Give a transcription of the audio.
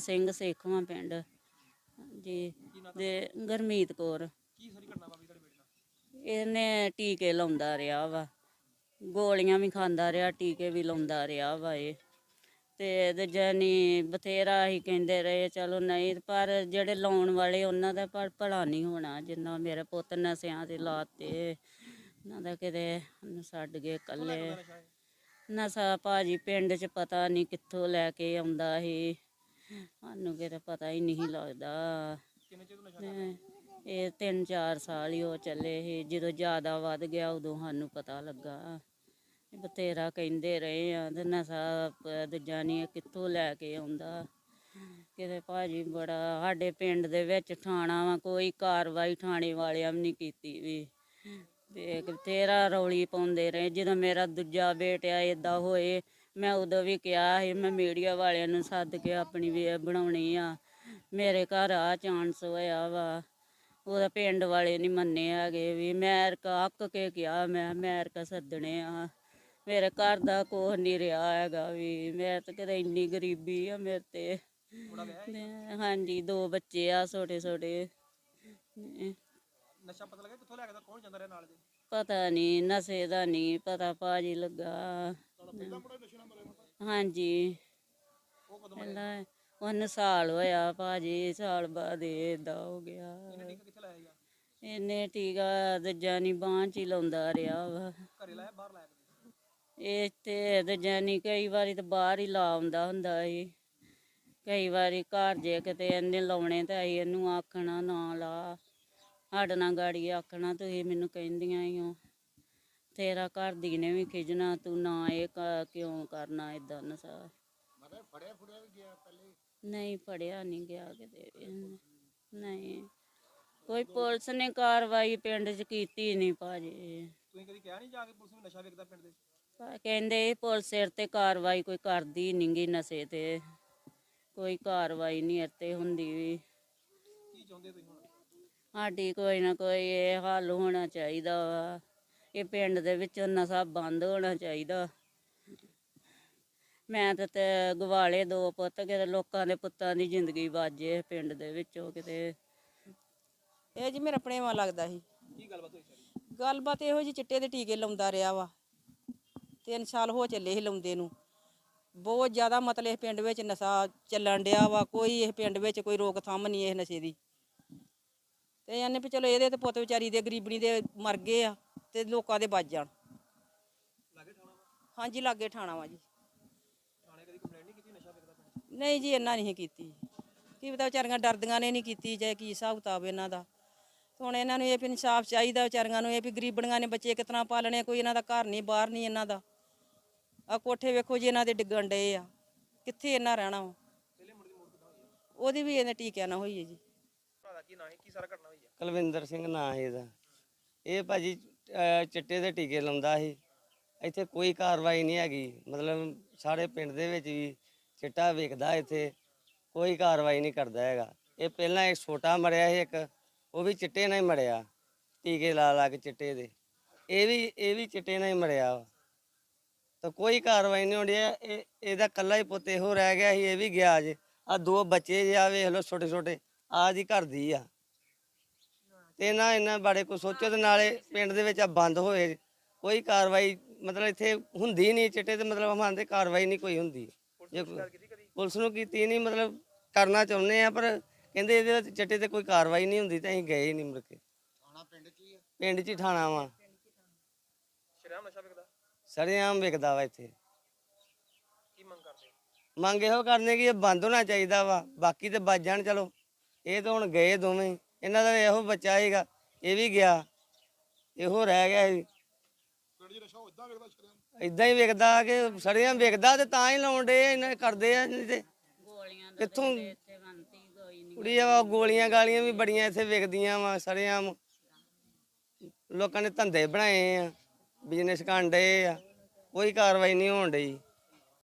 ਸੇਵਾ ਸਿੰਘ ਸੇਖਵਾਂ ਪਿੰਡ। ਜੀ ਦੇ ਗਰਮੀਤ ਕੌਰ। ਕੀ ਸਾਰੀ ਘਟਨਾ ਵਾਪਰੀ ਤੁਹਾਡੇ ਬੇਟੇ ਨਾਲ? ਇਹਨੇ ਟੀਕੇ ਲਾਉਂਦਾ ਰਿਹਾ ਵਾ। ਗੋਲੀਆਂ ਵੀ ਖਾਂਦਾ ਰਿਹਾ ਟੀਕੇ ਵੀ ਲਾਉਂਦਾ ਰਿਹਾ ਵਾ ਇਹ। ਤੇ ਦੂਜਾ ਨੀ ਬਥੇਰਾ ਹੀ ਕਹਿੰਦੇ ਰਹੇ ਚਲੋ ਨਹੀਂ ਪਰ ਜਿਹੜੇ ਲਾਉਣ ਵਾਲੇ ਉਹਨਾਂ ਦਾ ਪਰ ਭਲਾ ਨਹੀਂ ਹੋਣਾ ਜਿੰਨਾ ਮੇਰੇ ਪੁੱਤ ਨਸਿਆਂ ਤੇ ਲਾਤੇ। ਉਹਨਾਂ ਦਾ ਕਿਤੇ ਛੱਡ ਗਏ ਹੈ ਨਸ਼ਾ ਭਾਜੀ ਪਿੰਡ 'ਚ ਪਤਾ ਨਹੀਂ ਕਿੱਥੋਂ ਲੈ ਕੇ ਆਉਂਦਾ ਸੀ। ਸਾਨੂੰ ਕਿਤੇ ਪਤਾ ਹੀ ਨਹੀਂ ਲੱਗਦਾ। ਕਿੰਨੇ ਚਿਰ ਤੋਂ ਨਸ਼ਾ ਤੇ ਇਹ ਤਿੰਨ ਚਾਰ ਸਾਲ ਹੀ ਉਹ ਚੱਲੇ ਸੀ। ਜਦੋਂ ਜ਼ਿਆਦਾ ਵੱਧ ਗਿਆ ਉਦੋਂ ਸਾਨੂੰ ਪਤਾ ਲੱਗਾ। ਬਥੇਰਾ ਕਹਿੰਦੇ ਰਹੇ ਆ ਤੇ ਨਸ਼ਾ ਦੂਜਾ ਨਹੀਂ ਕਿੱਥੋਂ ਲੈ ਕੇ ਆਉਂਦਾ। ਕਿਤੇ ਭਾਜੀ ਬੜਾ ਸਾਡੇ ਪਿੰਡ ਦੇ ਵਿੱਚ ਥਾਣਾ ਵਾ ਕੋਈ ਕਾਰਵਾਈ ਥਾਣੇ ਵਾਲਿਆਂ ਵੀ ਨਹੀਂ ਕੀਤੀ ਵੀ। ਤੇ ਬਥੇਰਾ ਰੌਲੀ ਪਾਉਂਦੇ ਰਹੇ। ਜਦੋਂ ਮੇਰਾ ਦੂਜਾ ਬੇਟਾ ਏਦਾਂ ਹੋਏ ਮੈਂ ਉਦੋਂ ਵੀ ਕਿਹਾ ਸੀ ਮੈਂ ਮੀਡੀਆ ਵਾਲਿਆਂ ਨੂੰ ਸੱਦ ਕੇ ਆਪਣੀ ਵੀ ਬਣਾਉਣੀ ਆ। ਮੇਰੇ ਘਰ ਆ ਚਾਂਸ ਹੋਇਆ ਵਾ। ਉਹਦਾ ਪਿੰਡ ਵਾਲੇ ਨਹੀਂ ਮੰਨੇ ਹੈਗੇ ਵੀ ਮੈਂ ਰਕਾ ਅੱਕ ਕੇ ਕਿਹਾ ਮੈਂ ਅਮਰੀਕਾ ਸੱਦਣੇ ਆ। ਮੇਰੇ ਘਰ ਦਾ ਕੁਛ ਨਹੀਂ ਰਿਹਾ ਹੈਗਾ ਵੀ ਮੈਂ ਤਾਂ ਕਿਤੇ ਇੰਨੀ ਗਰੀਬੀ ਆ ਮੇਰੇ ਤੇ? ਤੇ ਹਾਂਜੀ ਦੋ ਬੱਚੇ ਆ ਛੋਟੇ ਛੋਟੇ। ਨਸ਼ਾ ਪਤਾ ਲੱਗਾ ਕਿੱਥੋਂ ਲੈ ਕੇ ਕੌਣ ਜਾਂਦਾ ਰਿਹਾ ਨਾਲ ਦੇ ਪਤਾ ਨਹੀਂ ਨਸ਼ੇ ਦਾ ਨਹੀਂ ਪਤਾ ਭਾਜੀ ਲੱਗਾ। ਹਾਂਜੀ। ਪਹਿਲਾਂ ਉਹਨੂੰ ਸਾਲ ਹੋਇਆ ਭਾਜੀ ਸਾਲ ਬਾਅਦ ਇਹ ਏਦਾਂ ਹੋ ਗਿਆ। ਇਹਨੇ ਟੀਕਾ ਦੂਜਾ ਨਹੀਂ ਬਾਂਹ ਚ ਹੀ ਲਾਉਂਦਾ ਰਿਹਾ ਵਾ। ਘਰੇ ਲਾਇਆ ਬਾਹਰ ਲਾਇਆ ਕਦੇ? ਇਹ ਤੇ ਦੂਜਾ ਨਹੀਂ ਕਈ ਵਾਰੀ ਤਾਂ ਬਾਹਰ ਹੀ ਲਾ ਆਉਂਦਾ ਹੁੰਦਾ ਸੀ। ਕਈ ਵਾਰੀ ਘਰ ਜੇ ਕਿਤੇ ਇਹਨੇ ਲਾਉਣੇ ਤਾਂ ਅਸੀਂ ਇਹਨੂੰ ਆਖਣਾ ਨਾ ਲਾ। ਸਾਡੇ ਨਾਲ ਗਾੜੀ ਆਖਣਾ ਤੁਸੀਂ ਮੈਨੂੰ ਕਹਿੰਦੀਆਂ ਹੀ ਹੋ ਤੇਰਾ ਘਰ ਦੀ ਨੇ ਵੀ ਖਿਜਣਾ ਤੂੰ ਨਾ ਇਹ ਕ- ਕਿਉਂ ਕਰਨਾ ਇਦਾਂ ਨਸਾ? ਨਹੀਂ ਫੜਿਆ ਨਹੀਂ ਗਿਆ ਕਿਤੇ ਵੀ ਇਹਨੇ। ਨਹੀਂ ਕੋਈ ਪੁਲਿਸ ਨੇ ਕਾਰਵਾਈ ਪਿੰਡ 'ਚ ਕੀਤੀ ਨਹੀਂ ਭਾਜੀ। ਤੁਸੀਂ ਕਦੀ ਕਿਹਾ ਨਹੀਂ ਜਾ ਕੇ ਪੁਲਿਸ ਨੂੰ ਨਸ਼ਾ ਵੇਚਦਾ ਪਿੰਡ ਦੇ? ਪਰ ਕਹਿੰਦੇ ਪੁਲਿਸ ਸਿਰ ਤੇ ਕਾਰਵਾਈ ਕੋਈ ਕਰਦੀ ਨੀ ਗੀ ਨਸ਼ੇ ਤੇ। ਕੋਈ ਕਾਰਵਾਈ ਨਹੀਂ ਇੱਥੇ ਹੁੰਦੀ ਵੀ। ਕੀ ਚਾਹੁੰਦੇ ਤੁਸੀਂ ਹੁਣ? ਸਾਡੀ ਕੋਈ ਨਾ ਕੋਈ ਇਹ ਹੱਲ ਹੋਣਾ ਚਾਹੀਦਾ ਵਾ। ਇਹ ਪਿੰਡ ਦੇ ਵਿੱਚ ਨਸ਼ਾ ਬੰਦ ਹੋਣਾ ਚਾਹੀਦਾ। ਮੈਂ ਤਾਂ ਤੇ ਗਵਾਲੇ ਦੋ ਪੁੱਤ ਕਿਤੇ ਲੋਕਾਂ ਦੇ ਪੁੱਤਾਂ ਦੀ ਜ਼ਿੰਦਗੀ ਬਾਜੇ ਪਿੰਡ ਦੇ ਵਿੱਚੋਂ ਕਿਤੇ। ਇਹ ਜੀ ਮੇਰਾ ਪ੍ਰੇਮਾ ਲੱਗਦਾ ਸੀ। ਕੀ ਗੱਲਬਾਤ ਹੋਈ ਸਾਰੀ? ਗੱਲਬਾਤ ਇਹੋ ਜੀ ਚਿੱਟੇ ਦੇ ਟੀਕੇ ਲਾਉਂਦਾ ਰਿਹਾ ਵਾ। ਤਿੰਨ ਸਾਲ ਹੋ ਚੱਲੇ ਸੀ ਲਾਉਂਦੇ ਨੂੰ। ਬਹੁਤ ਜ਼ਿਆਦਾ ਮਤਲਬ ਇਹ ਪਿੰਡ ਵਿੱਚ ਨਸ਼ਾ ਚੱਲਣ ਡਿਆ ਵਾ ਕੋਈ ਇਹ ਪਿੰਡ ਵਿੱਚ ਕੋਈ ਰੋਕਥਾਮ ਨਹੀਂ ਇਹ ਨਸ਼ੇ ਦੀ। ਤੇ ਇਹਨੇ ਵੀ ਚਲੋ ਇਹਦੇ ਤੇ ਪੁੱਤ ਵਿਚਾਰੀ ਦੇ ਗਰੀਬਣੀ ਦੇ ਮਰ ਗਏ ਆ ਤੇ ਲੋਕਾਂ ਦੇ ਬਚ ਜਾਣ। ਹਾਂਜੀ ਲਾਗੇ ਠਾਣਾ ਵਾ ਜੀ। ਨਹੀਂ ਜੀ ਇਹਨਾਂ ਨਹੀਂ ਕੀਤੀ। ਕੀ ਪਤਾ ਵਿਚਾਰੀਆਂ ਡਰਦੀਆਂ ਨੇ ਨਹੀਂ ਕੀਤੀ ਜਾਂ ਕੀ ਹਿਸਾਬ ਕਿਤਾਬ ਇਹਨਾਂ ਦਾ। ਹੁਣ ਇਹਨਾਂ ਨੂੰ ਇਹ ਵੀ ਇਨਸਾਫ ਚਾਹੀਦਾ ਵਿਚਾਰੀਆਂ ਨੂੰ ਇਹ ਵੀ ਗਰੀਬਣੀਆਂ ਨੇ ਬੱਚੇ ਕਿਤਨਾ ਪਾਲਣੇ ਕੋਈ ਇਹਨਾਂ ਦਾ ਘਰ ਨਹੀਂ ਬਾਹਰ ਨਹੀਂ ਇਹਨਾਂ ਦਾ। ਆ ਕੋਠੇ ਵੇਖੋ ਜੀ ਇਹਨਾਂ ਦੇ ਡਿੱਗਣ ਡਏ ਆ। ਕਿੱਥੇ ਇਹਨਾਂ ਰਹਿਣਾ ਵਾ? ਉਹਦੀ ਵੀ ਇਹਨੇ ਟੀਕਿਆਂ ਨਾਲ ਹੋਈ ਹੈ ਜੀ। ਕੀ ਨਾਂ ਹੈ? ਕੀ ਸਾਰਾ ਘਟਨਾ ਹੋਈ ਹੈ ਕੁਲਵਿੰਦਰ ਸਿੰਘ ਨਾਂ ਹੈ ਇਹਦਾ। ਇਹ ਭਾਜੀ ਅਹ, ਚਿੱਟੇ ਦੇ ਟੀਕੇ ਲਾਉਂਦਾ ਸੀ। ਇੱਥੇ ਕੋਈ ਕਾਰਵਾਈ ਨਹੀਂ ਹੈਗੀ। ਮਤਲਬ ਸਾਰੇ ਪਿੰਡ ਦੇ ਵਿੱਚ ਵੀ ਚਿੱਟਾ ਵੇਖਦਾ ਇੱਥੇ। ਕੋਈ ਕਾਰਵਾਈ ਨਹੀਂ ਕਰਦਾ ਹੈਗਾ। ਇਹ ਪਹਿਲਾਂ ਇੱਕ ਛੋਟਾ ਮਰਿਆ ਸੀ ਇੱਕ। ਉਹ ਵੀ ਚਿੱਟੇ ਨਾਲ ਹੀ ਮਰਿਆ। ਟੀਕੇ ਲਾ ਲਾ ਕੇ ਚਿੱਟੇ ਦੇ। ਇਹ ਵੀ ਇਹ ਵੀ ਚਿੱਟੇ ਨਾਲ ਹੀ ਮਰਿਆ ਵਾ। ਤਾਂ ਕੋਈ ਕਾਰਵਾਈ ਨਹੀਂ ਹੁੰਦੀ। ਇਹ ਇਹਦਾ ਕੱਲਾ ਹੀ ਪੁੱਤ ਇਹੋ ਰਹਿ ਗਿਆ ਸੀ। ਇਹ ਵੀ ਗਿਆ ਜੇ। ਆ ਦੋ ਬੱਚੇ ਜੇ ਆ ਵੇਖ ਲਓ ਛੋਟੇ ਛੋਟੇ ਆ ਦੀ ਘਰ ਦੀ ਆ। ਤੇ ਨਾ ਇਹਨਾਂ ਬਾਰੇ ਕੋਈ ਸੋਚੋ ਤੇ ਨਾਲੇ ਪਿੰਡ ਦੇ ਵਿੱਚ ਆ ਬੰਦ ਹੋਏ। ਕੋਈ ਕਾਰਵਾਈ ਮਤਲਬ ਇੱਥੇ ਹੁੰਦੀ ਨਹੀਂ ਚਿੱਟੇ ਤੇ ਮਤਲਬ ਹਮਾਂਦੇ ਕਾਰਵਾਈ ਨਹੀਂ ਕੋਈ ਹੁੰਦੀ। ਜੇ ਪੁਲਿਸ ਨੂੰ ਕੀਤੀ ਨਹੀਂ ਮਤਲਬ ਕਰਨਾ ਚਾਹੁੰਦੇ ਆ ਪਰ ਕਹਿੰਦੇ ਇਹਦੇ ਵਿੱਚ ਚਿੱਟੇ ਤੇ ਕੋਈ ਕਾਰਵਾਈ ਨਹੀਂ ਹੁੰਦੀ ਤਾਂ ਅਸੀਂ ਗਏ ਨਹੀਂ ਮੁੜ ਕੇ। ਪਿੰਡ 'ਚ ਹੀ ਥਾਣਾ ਵਾ। ਸ਼ਰਿਆਮ ਨਸ਼ਾ ਸਰੇਆਮ ਵਿਕਦਾ ਵਾ ਇੱਥੇ। ਕੀ ਮੰਗ ਕਰਦੇ? ਮੰਗ ਇਹੋ ਕਰਨੇ ਕਿ ਇਹ ਬੰਦ ਹੋਣਾ ਚਾਹੀਦਾ ਵਾ। ਬਾਕੀ ਤੇ ਬਚ ਜਾਣ ਚਲੋ। ਇਹ ਤਾਂ ਹੁਣ ਗਏ ਦੋਵੇਂ। ਇਹਨਾਂ ਦਾ ਇਹੋ ਬੱਚਾ ਹੈਗਾ ਇਹ ਵੀ ਗਿਆ। ਇਹੋ ਰਹਿ ਗਿਆ ਸੀ ਇਦਾਂ ਹੀ ਵਿਕਦਾ ਕਿ ਸੜੀਆਂ ਵਿਕਦਾ ਤੇ ਤਾਂ ਹੀ ਲਾਉਣ ਡੇ ਇਹਨਾਂ ਕਰਦੇ ਆ ਨਹੀਂ ਤੇ। ਕਿੱਥੋਂ? ਇੱਥੇ ਬੰਤੀ ਕੋਈ ਨਹੀਂ ਕੁੜੀ ਆ ਗੋਲੀਆਂ ਗਾਲੀਆਂ ਵੀ ਬੜੀਆਂ ਇੱਥੇ ਵਿਕਦੀਆਂ ਵਾ ਸੜੀਆਂ ਲੋਕਾਂ ਨੇ ਧੰਦੇ ਬਣਾਏ ਆ ਬਿਜ਼ਨਸ ਕਰਨ ਡਏ ਆ ਕੋਈ ਕਾਰਵਾਈ ਨਹੀਂ ਹੋਣ ਡਈ।